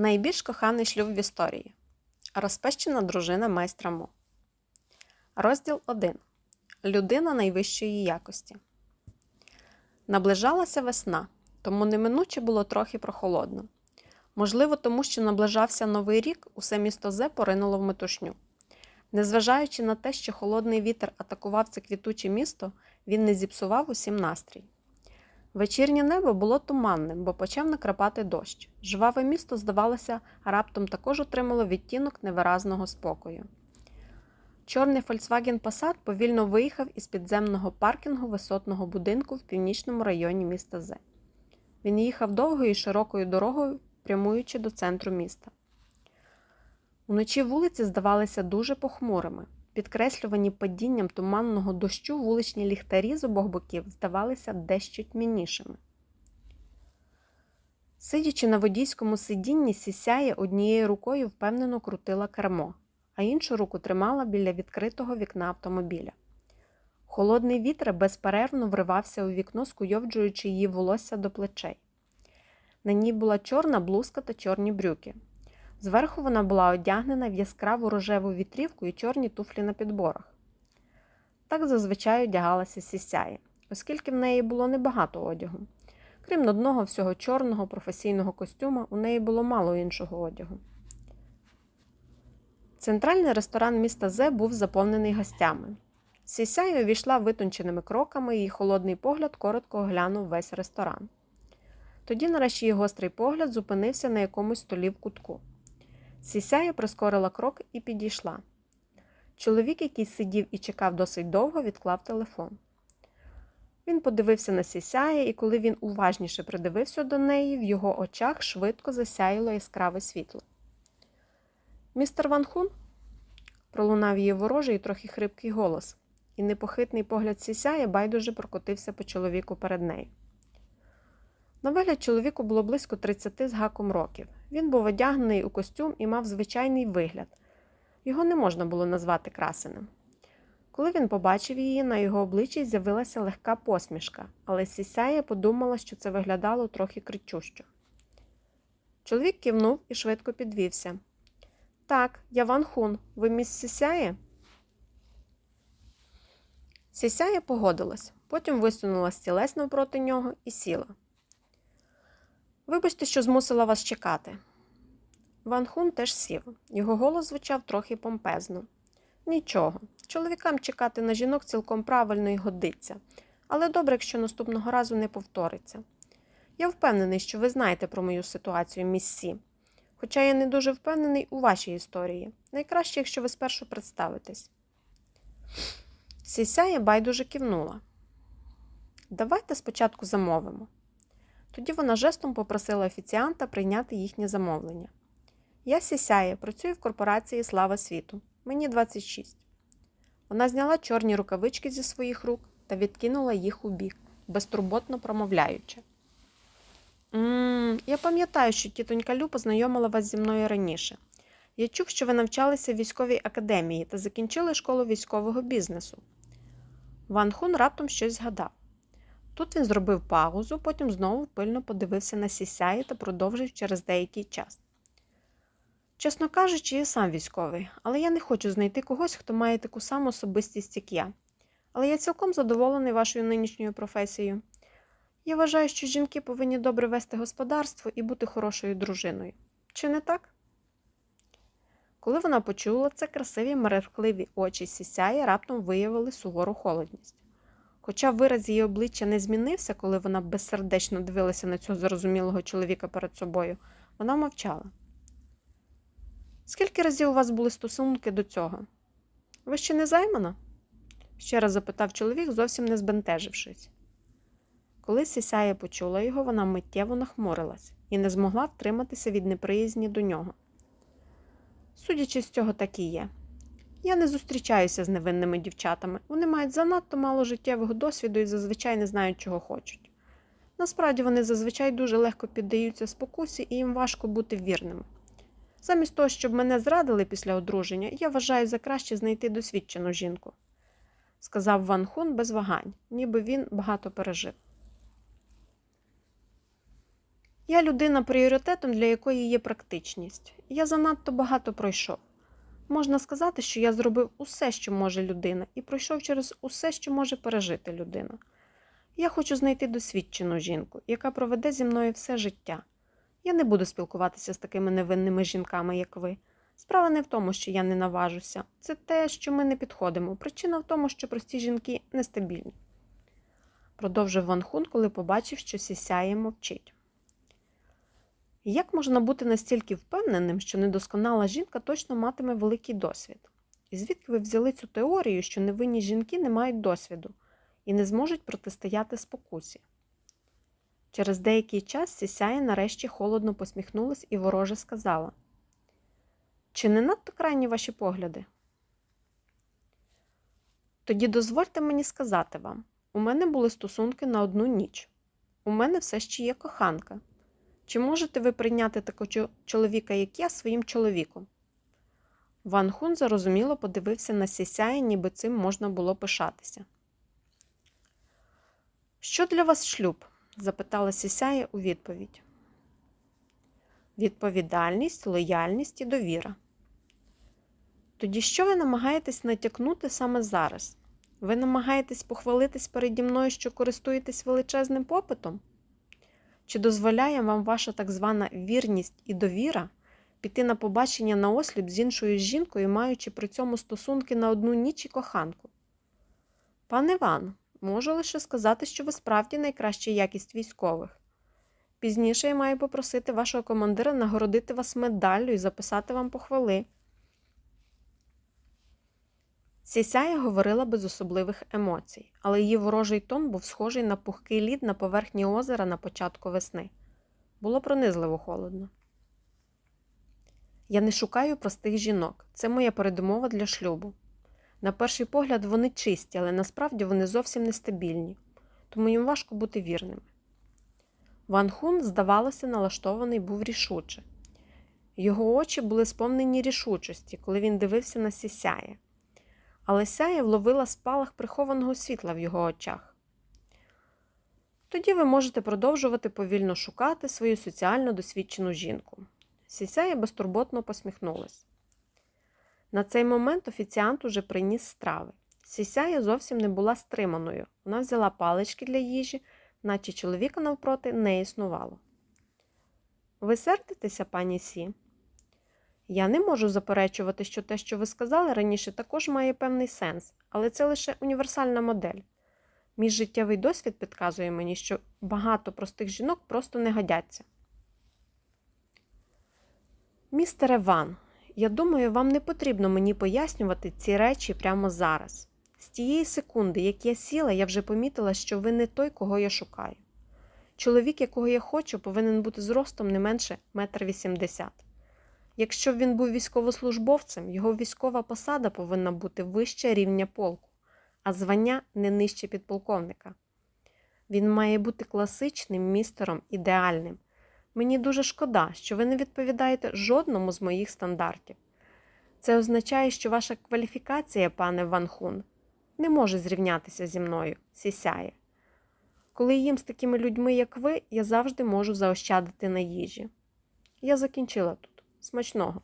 Найбільш коханий шлюб в історії. Розпещена дружина майстра Мо. Розділ 1. Людина найвищої якості. Наближалася весна, тому неминуче було трохи прохолодно. Можливо, тому що наближався новий рік, усе місто Зе поринуло в метушню. Незважаючи на те, що холодний вітер атакував це квітуче місто, він не зіпсував усім настрій. Вечірнє небо було туманним, бо почав накрапати дощ. Жваве місто, здавалося, раптом також отримало відтінок невиразного спокою. Чорний Volkswagen Passat повільно виїхав із підземного паркінгу висотного будинку в північному районі міста Зе. Він їхав довгою і широкою дорогою, прямуючи до центру міста. Уночі вулиці здавалися дуже похмурими. Підкреслювані падінням туманного дощу вуличні ліхтарі з обох боків здавалися дещо тьмянішими. Сидячи на водійському сидінні, сісяє однією рукою впевнено крутила кермо, а іншу руку тримала біля відкритого вікна автомобіля. Холодний вітер безперервно вривався у вікно, скуйовджуючи її волосся до плечей. На ній була чорна блузка та чорні брюки. Зверху вона була одягнена в яскраву рожеву вітрівку і чорні туфлі на підборах. Так зазвичай одягалася сісяє, оскільки в неї було небагато одягу. Крім одного всього чорного професійного костюма, у неї було мало іншого одягу. Центральний ресторан міста Зе був заповнений гостями. Сісяя увійшла витонченими кроками, і її холодний погляд коротко оглянув весь ресторан. Тоді, нарешті, її гострий погляд зупинився на якомусь столі в кутку. Сісяя прискорила крок і підійшла. Чоловік, який сидів і чекав досить довго, відклав телефон. Він подивився на сісяє, і коли він уважніше придивився до неї, в його очах швидко засяяло яскраве світло. Містер Ван Хун? пролунав її ворожий і трохи хрипкий голос, і непохитний погляд сісяє байдуже прокотився по чоловіку перед нею. На вигляд чоловіку було близько 30 з гаком років. Він був одягнений у костюм і мав звичайний вигляд. Його не можна було назвати красеним. Коли він побачив її, на його обличчі з'явилася легка посмішка, але Сісяя подумала, що це виглядало трохи кричущо. Чоловік кивнув і швидко підвівся. Так, я Ван Хун. Ви міс Сісяє? Сісяя погодилась, потім висунула стілець навпроти нього і сіла. Вибачте, що змусила вас чекати. Ван Хун теж сів. Його голос звучав трохи помпезно. Нічого, чоловікам чекати на жінок цілком правильно і годиться, але добре, якщо наступного разу не повториться. Я впевнений, що ви знаєте про мою ситуацію, міссі. Хоча я не дуже впевнений у вашій історії. Найкраще, якщо ви спершу представитесь. Сісяя байдуже кивнула. Давайте спочатку замовимо. Тоді вона жестом попросила офіціанта прийняти їхнє замовлення. Я сісяє, працюю в корпорації Слава світу. Мені 26. Вона зняла чорні рукавички зі своїх рук та відкинула їх у бік, безтурботно промовляючи. «Ммм, я пам'ятаю, що тітонька Лю познайомила вас зі мною раніше. Я чув, що ви навчалися в військовій академії та закінчили школу військового бізнесу. Ван Хун раптом щось згадав. Тут він зробив паузу, потім знову пильно подивився на сісяї та продовжив через деякий час. Чесно кажучи, я сам військовий, але я не хочу знайти когось, хто має таку саму особистість, як я. Але я цілком задоволений вашою нинішньою професією. Я вважаю, що жінки повинні добре вести господарство і бути хорошою дружиною. Чи не так? Коли вона почула це, красиві мерехливі очі сісяї раптом виявили сувору холодність. Хоча вираз її обличчя не змінився, коли вона безсердечно дивилася на цього зрозумілого чоловіка перед собою, вона мовчала. Скільки разів у вас були стосунки до цього? Ви ще не займана? ще раз запитав чоловік, зовсім не збентежившись. Коли Сісяя почула його, вона миттєво нахмурилась і не змогла втриматися від неприязні до нього. Судячи з цього, так і є. Я не зустрічаюся з невинними дівчатами. Вони мають занадто мало життєвого досвіду і зазвичай не знають, чого хочуть. Насправді вони зазвичай дуже легко піддаються спокусі і їм важко бути вірними. Замість того, щоб мене зрадили після одруження, я вважаю за краще знайти досвідчену жінку, сказав Ван Хун без вагань, ніби він багато пережив. Я людина пріоритетом, для якої є практичність. Я занадто багато пройшов. Можна сказати, що я зробив усе, що може людина, і пройшов через усе, що може пережити людина. Я хочу знайти досвідчену жінку, яка проведе зі мною все життя. Я не буду спілкуватися з такими невинними жінками, як ви. Справа не в тому, що я не наважуся. Це те, що ми не підходимо. Причина в тому, що прості жінки нестабільні. Продовжив Ван Хун, коли побачив, що сісяє мовчить. Як можна бути настільки впевненим, що недосконала жінка точно матиме великий досвід? І звідки ви взяли цю теорію, що невинні жінки не мають досвіду і не зможуть протистояти спокусі? Через деякий час Сісяя нарешті холодно посміхнулась і вороже сказала: Чи не надто крайні ваші погляди? Тоді дозвольте мені сказати вам: у мене були стосунки на одну ніч. У мене все ще є коханка. Чи можете ви прийняти такого чоловіка, як я, своїм чоловіком? Ван Хун зарозуміло подивився на Сісяя, ніби цим можна було пишатися. Що для вас шлюб? запитала Сісяя у відповідь. Відповідальність, лояльність і довіра. Тоді що ви намагаєтесь натякнути саме зараз? Ви намагаєтесь похвалитись переді мною, що користуєтесь величезним попитом? Чи дозволяє вам ваша так звана вірність і довіра піти на побачення на осліп з іншою жінкою, маючи при цьому стосунки на одну ніч і коханку? Пане Іван, можу лише сказати, що ви справді найкраща якість військових. Пізніше я маю попросити вашого командира нагородити вас медаллю і записати вам похвали. Сісяя говорила без особливих емоцій, але її ворожий тон був схожий на пухкий лід на поверхні озера на початку весни. Було пронизливо холодно. Я не шукаю простих жінок. Це моя передумова для шлюбу. На перший погляд, вони чисті, але насправді вони зовсім нестабільні, тому їм важко бути вірними. Ван Хун, здавалося, налаштований був рішуче. Його очі були сповнені рішучості, коли він дивився на сісяє але сяє вловила спалах прихованого світла в його очах. Тоді ви можете продовжувати повільно шукати свою соціально досвідчену жінку. Сісяя безтурботно посміхнулась. На цей момент офіціант уже приніс страви. Сісяя зовсім не була стриманою. Вона взяла палички для їжі, наче чоловіка навпроти не існувало. Ви сердитеся, пані Сі? Я не можу заперечувати, що те, що ви сказали раніше, також має певний сенс, але це лише універсальна модель. Мій життєвий досвід підказує мені, що багато простих жінок просто не годяться. Містере Ван, я думаю, вам не потрібно мені пояснювати ці речі прямо зараз. З тієї секунди, як я сіла, я вже помітила, що ви не той, кого я шукаю. Чоловік, якого я хочу, повинен бути зростом не менше метр вісімдесят. Якщо б він був військовослужбовцем, його військова посада повинна бути вище рівня полку, а звання не нижче підполковника. Він має бути класичним містером ідеальним. Мені дуже шкода, що ви не відповідаєте жодному з моїх стандартів. Це означає, що ваша кваліфікація, пане Ван Хун, не може зрівнятися зі мною, сісяє. Коли їм з такими людьми, як ви, я завжди можу заощадити на їжі. Я закінчила тут. Смачного.